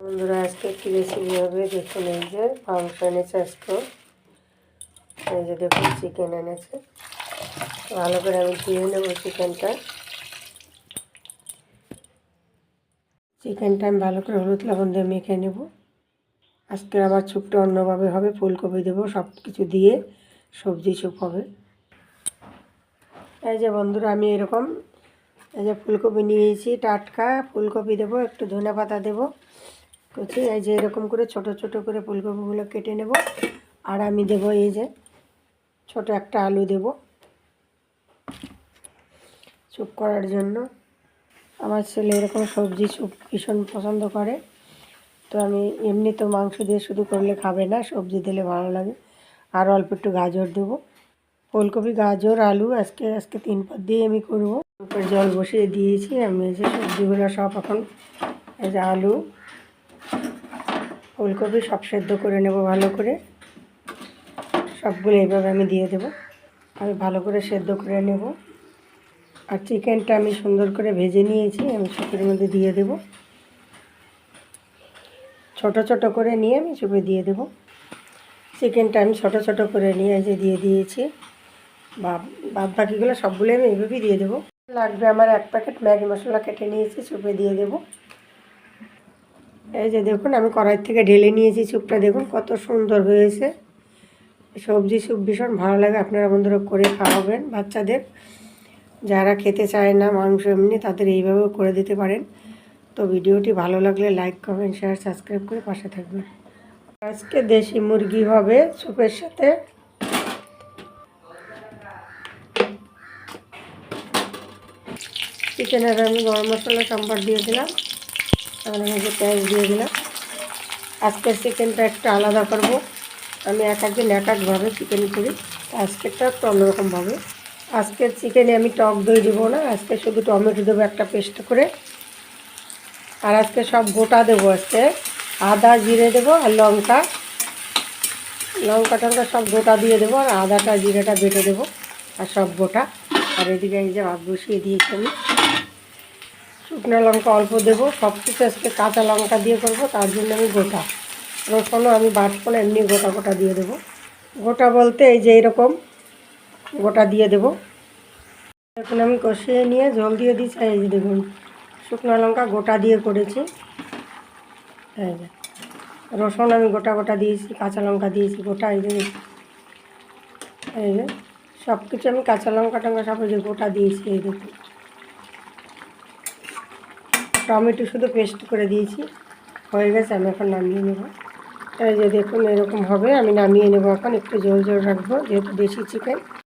বন্ধুরা, আজকে কী রেসিপি হবে দেখুন এই যে মাংস এনেছে আজকে। এই যে দেখুন চিকেন এনেছে। ভালো করে আমি ধুয়ে নেব চিকেনটা চিকেনটা আমি ভালো করে হলুদ লবণ দিয়ে মেখে নেব। আজকে আমার ছুপটা অন্যভাবে হবে, ফুলকপি দেবো সব কিছু দিয়ে সবজি চুপ হবে। এই যে বন্ধুরা, আমি এরকম এই যে ফুলকপি নিয়েছি, টাটকা ফুলকপি দেবো, একটু ধনে পাতা দেবো। কুচি, এই যে এরকম করে ছোট ছোট করে ফুলকপিগুলো কেটে নেব। আর আমি দেব এই যে ছোট একটা আলু দেব। চুপ করার জন্য। আমার ছেলে এরকম সবজি চুপ ভীষণ পছন্দ করে। তো আমি এমনি তো মাংস দিয়ে শুধু করলে খাবে না, সবজি দিলে ভালো লাগে। আর অল্প একটু গাজর দেবো। ফুলকপি, গাজর, আলু আজকে আজকে তিন পদ দিয়ে আমি করব। জল বসিয়ে দিয়েছি। আমি এই যে সবজিগুলো সব এখন, এই যে আলু ফুলকপি সব সেদ্ধ করে নেব ভালো করে। সবগুলো এইভাবে আমি দিয়ে দেব। আমি ভালো করে সেদ্ধ করে নেব। আর চিকেনটা আমি সুন্দর করে ভেজে নিয়েছি, আমি সুপের মধ্যে দিয়ে দেব। ছোট ছোট করে নিয়ে আমি সুপে দিয়ে দেব। চিকেনটা আমি ছোট ছোট করে নিয়ে যে দিয়ে দিয়েছি। বাদ বাকিগুলো সবগুলো আমি এইভাবেই দিয়ে দেবো। লাগবে আমার এক প্যাকেট ম্যাগি মশলা কেটে নিয়েছি সুপে দিয়ে দেবো। এই যে দেখুন, আমি কড়াই থেকে ঢেলে নিয়েছি স্যুপটা। দেখুন কত সুন্দর হয়েছে। সবজি স্যুপ ভীষণ ভালো লাগে। আপনারা বন্ধুরা করে খাওয়াবেন বাচ্চাদের। যারা খেতে চায় না মাংস এমনি, তাদের এইভাবেও করে দিতে পারেন। তো ভিডিওটি ভালো লাগলে লাইক, কমেন্ট, শেয়ার, সাবস্ক্রাইব করে পাশে থাকবেন। আজকে দেশি মুরগি হবে স্যুপের সাথে। চিকেনের আমি গরম মশলা সম্বার দিয়ে দিলাম। আর হচ্ছে পেঁয়াজ দিয়ে দিলাম। আজকের চিকেনটা একটু আলাদা করব। আমি এক একদিন এক একভাবে চিকেন করি। আজকেরটা একটু অন্যরকমভাবে। আজকের চিকেনে আমি টক দই দেবো না, আজকে শুধু টমেটো দেবো একটা পেস্ট করে। আর আজকে সব গোটা দেবো আজকে। আদা জিরে দেবো আর লঙ্কা। লঙ্কা টঙ্কা সব গোটা দিয়ে দেবো আর আদাটা জিরেটা বেটে দেবো। আর সব গোটা। আর এদিকে এই যে ভাত বসিয়ে দিয়েছি আমি। শুকনো লঙ্কা অল্প দেবো, সব কিছু আজকে কাঁচা লঙ্কা দিয়ে করব, তার জন্য আমি গোটা। রসুনও আমি বাটবো না এমনি গোটা গোটা দিয়ে দেবো। গোটা বলতে এই যে এরকম গোটা দিয়ে দেবো। এখন আমি কষিয়ে নিয়ে জল দিয়ে দিয়েছি এই যে দেখুন, শুকনো লঙ্কা গোটা দিয়ে করেছি। এই যে, রসুন আমি গোটা গোটা দিয়েছি, কাঁচা লঙ্কা দিয়েছি গোটা, এই যে এই যে সব কিছু আমি কাঁচা লঙ্কা টঙ্কা সব এই যে গোটা দিয়েছি, এই দেখুন। টমেটো শুধু পেস্ট করে দিয়েছি। হয়ে গেছে, আমি এখন নামিয়ে নেব। এই যে দেখুন, এরকম হবে, আমি নামিয়ে নেব এখন। একটু জল জল রাখব, যেহেতু দেশি চিকেন